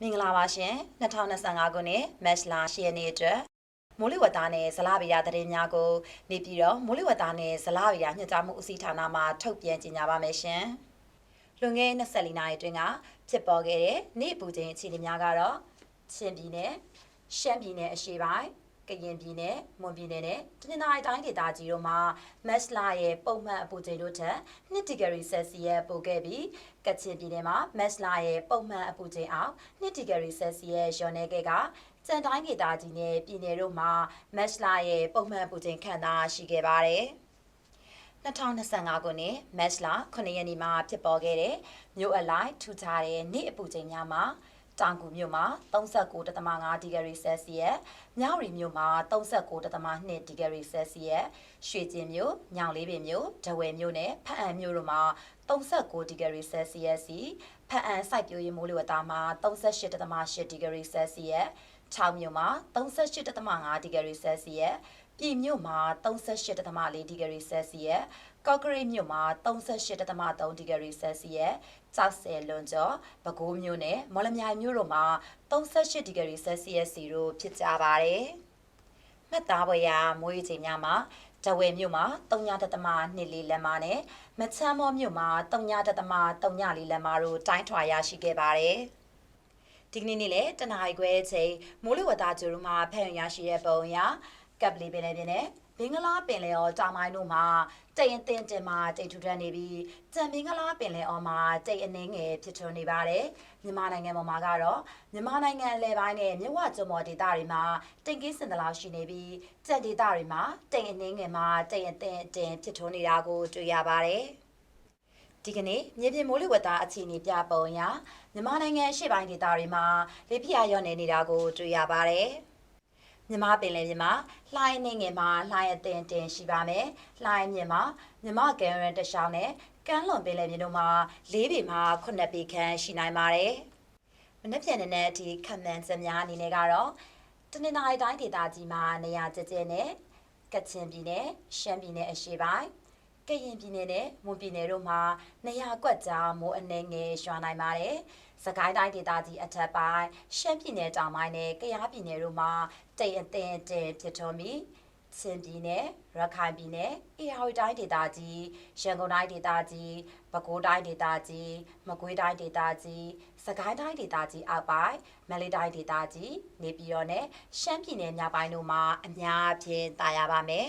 မင်္ဂလာပါရှင်2025ခုနှစ်မတ်လ10ရက်နေ့အတွက်မိုးလေဝသနဲ့ဇလဗေဒသတင်းများကို နေပြည်တော်မိုးလေဝသနဲ့ဇလဗေဒညွှန်ကြားမှုဦးစီးဌာနမှထုတ်ပြန်ကြေညာပါမယ်ရှင်လွန်ခဲ့တဲ့24နာရီအတွင်းကဖြစ်ပေါ်ခဲ့တဲ့နေ့အပူချိန်အခြေအနေများကတော့ချင်းပြည်နယ်ရှမ်းပြည်နယ်အရှေ့ပိုင်း ကရင်ပြည်နယ်မွန်ပြည်နယ်နဲ့တနင်္သာရီတိုင်းဒေသကြီးတို့မှာမတ်လရဲ့ပုံမှန်အပူချိန်တို့ထက်2ဒီဂရီဆယ်စီယပ်ပိုခဲ့ပြီးကချင်ပြည်နယ်မှာမတ်လရဲ့ပုံမှန်အပူချိန်အောက်2ဒီဂရီဆယ်စီယပ်လျော်နေခဲ့ကစံတိုင်းဒေသကြီးနဲ့ပြည်နယ်တို့မှာမတ်လရဲ့ပုံမှန်အပူချိန်ခန့်သာရှိခဲ့ပါတယ်2025ခုနှစ်မတ်လ9ရက်နေ့မှာဖြစ်ပေါ်ခဲ့တဲ့မြို့အလိုက်ထူခြားတဲ့နေ့အပူချိန်များမှာ တောင်ကူမြို့မှာ39.5ဒီဂရီဆယ်စီယပ်၊မြောက်ရီမြို့မှာ39.2ဒီဂရီဆယ်စီယပ်၊ရွှေကျင်မြို့၊ညောင်လေးပင်မြို့၊ဒဝယ်မြို့နဲ့ဖအံမြို့တို့မှာ39ဒီဂရီဆယ်စီယပ်စီဖအံစိုက်ပျိုးရေးမိုးလေဝသမှာ38.8ဒီဂရီဆယ်စီယပ်6မြို့မှာ38.5ဒီဂရီဆယ်စီယပ်ပြည်မြို့မှာ38.4ဒီဂရီဆယ်စီယပ်ကော့ကရိတ်မြို့မှာ38.3ဒီဂရီဆယ်စီယပ် ကြောက်စဲလွန်ကျော်ပဲခူးမြို့နဲ့မော်လမြိုင်မြို့တို့မှာ38ဒီဂရီဆယ်စီယပ်စီတို့ဖြစ်ကြပါတယ်။မှတ်သားပွဲရာမိုးရေချိန်များမှာတဝယ်မြို့မှာ3.24လက်မနဲ့မချမ်းမောမြို့မှာ3.34လက်မတို့တိုင်းထွာရရှိခဲ့ပါတယ်။ဒီကနေ့နေ့လေတနင်္လာရီခွဲချိန်မိုးလေဝသကြိုးမှာဖန်ရရှိတဲ့ပုံအရကပ်ပလီပင်လေပြင်းနဲ့ ဘင်္ဂလားပင်လယ်အော်တောင်ပိုင်းတို့မှာတိတ်အသင်းတင်မှာတိတ်ထူထပ်နေပြီးကြံဘင်္ဂလားပင်လယ်အော်မှာတိတ်အနှင်းငယ်ဖြစ်ထွန်းနေပါတယ်မြန်မာနိုင်ငံပေါ်မှာကတော့မြန်မာနိုင်ငံအလဲပိုင်းနဲ့မြဝကျွန်းပေါ်ဒေသတွေမှာတိတ်ကင်းစင်တလောက်ရှိနေပြီးကြံဒေသတွေမှာတိတ်အနှင်းငယ်မှာတိတ်အသင်းအတင်ဖြစ်ထွန်းနေတာကိုတွေ့ရပါတယ်ဒီကနေ့မြေပြင်မိုးလေဝသအခြေအနေပြပုံအရမြန်မာနိုင်ငံရှေ့ပိုင်းဒေသတွေမှာလေပြင်းရောနေနေတာကိုတွေ့ရပါတယ်။ မြမပင်လယ်ပြင်မှာလှိုင်းနေငယ်မှာလှိုင်းအသင်တင်ရှိပါမယ်။လှိုင်းမြင်မှာမြမကန်ရန်တရှောင်းနဲ့ကမ်းလွန်ပင်လယ်ပြင်တို့မှာ၄ပေမှာ9ပေခန့်ရှိနိုင်ပါတယ်။မနေ့ပြန်တဲ့အထိခံမှန်းချက်များအနေနဲ့ကတော့တနင်္လာရီတိုင်းဒေသကြီးမှာနေရာကျကျနဲ့ကချင်ပြည်နယ်ရှမ်းပြည်နယ်အရှေ့ပိုင်းကရင်ပြည်နယ်နဲ့မွန်ပြည်နယ်တို့မှာနေရာကွက်ကြားမိုးအနှဲငယ်ရွာနိုင်ပါတယ်။ စကိုင်းတိုင်းဒေသကြီးအထက်ပိုင်းရှမ်းပြည်နယ်တောင်ပိုင်းနဲ့ကယားပြည်နယ်တို့မှာတိတ်အသင်းတင်ဖြစ်ထွန်းပြီးချင်းပြည်နယ်ရခိုင်ပြည်နယ်အေရဝတီတိုင်းဒေသကြီးရန်ကုန်တိုင်းဒေသကြီးပဲခူးတိုင်းဒေသကြီးမကွေးတိုင်းဒေသကြီးစကိုင်းတိုင်းဒေသကြီးအောက်ပိုင်းမန္တလေးတိုင်းဒေသကြီးနေပြည်တော်နဲ့ရှမ်းပြည်နယ်မြောက်ပိုင်းတို့မှာအများအပြားတာယာပါမယ်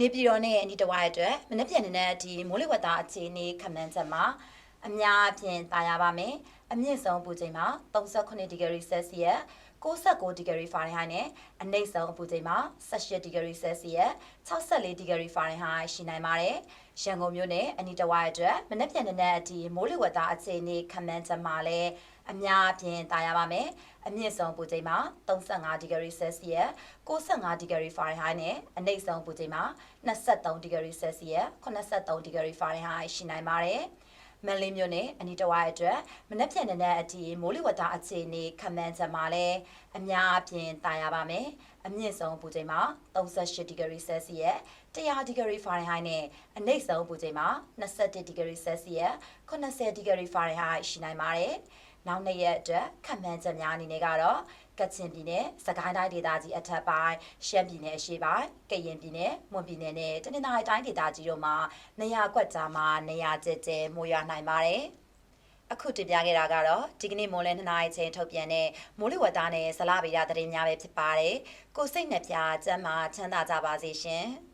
နေပြည်တော်နဲ့အနီးတစ်ဝိုက်အတွက်မနေ့ပြန်နေတဲ့ဒီမိုးလေဝသအခြေအနေခန့်မှန်းချက်မှာအများအပြားတာယာပါမယ်အမြင့်ဆုံးပူချိန်မှာ38ဒီဂရီဆယ်စီယပ်69ဒီဂရီဖာရင်ဟိုက်နဲ့အနိမ့်ဆုံးအပူချိန်မှာ18ဒီဂရီဆယ်စီယပ်64ဒီဂရီဖာရင်ဟိုက်ရှိနိုင်ပါတယ်။ရန်ကုန်မြို့နယ်အနီးတစ်ဝိုက်အတွက်မနေ့ပြန်နေတဲ့အဒီမိုးလေဝသအခြေအနေခန့်မှန်းချက်မှာလည်း အများအပြားတာယာပါမယ်။အမြင့်ဆုံးပူချိန်မှာ35ဒီဂရီဆယ်စီယပ်65ဒီဂရီဖာရင်ဟိုက်နဲ့အနိမ့်ဆုံးပူချိန်မှာ23ဒီဂရီဆယ်စီယပ်83ဒီဂရီဖာရင်ဟိုက်ရှိနိုင်ပါတယ်။မန်လေးမြို့နယ်အနီးတစ်ဝိုက်အတွက်မနက်ဖြန်နဲ့အတီမိုးလေဝသအခြေအနေခန့်မှန်းချက်မှာလည်းအများအပြားတာယာပါမယ်။အမြင့်ဆုံးပူချိန်မှာ38ဒီဂရီဆယ်စီယပ်100ဒီဂရီဖာရင်ဟိုက်နဲ့အနိမ့်ဆုံးပူချိန်မှာ21ဒီဂရီဆယ်စီယပ်80ဒီဂရီဖာရင်ဟိုက်ရှိနိုင်ပါတယ်။ နောက်နှစ်ရက်အတွက်ခန့်မှန်းချက်များအနေနဲ့ကတော့ကချင်ပြည်နယ်၊စကိုင်းတိုင်းဒေသကြီးအထက်ပိုင်း၊ရှမ်းပြည်နယ်အရှေ့ပိုင်း၊ကရင်ပြည်နယ်၊မွန်ပြည်နယ်နဲ့တနင်္သာရီတိုင်းဒေသကြီးတို့မှာနေရာကွက်ကြားမှာနေရာကျကျမိုးရွာနိုင်ပါတယ်။အခုတင်ပြခဲ့တာကတော့ဒီကနေ့မိုးလင်း2နာရီချိန်ထုတ်ပြန်တဲ့မိုးလေဝသနဲ့ဇလဗေဒသတင်းများပဲဖြစ်ပါတယ်။ကိုစိတ်နှပြကျမ်းမာချမ်းသာကြပါစေရှင်။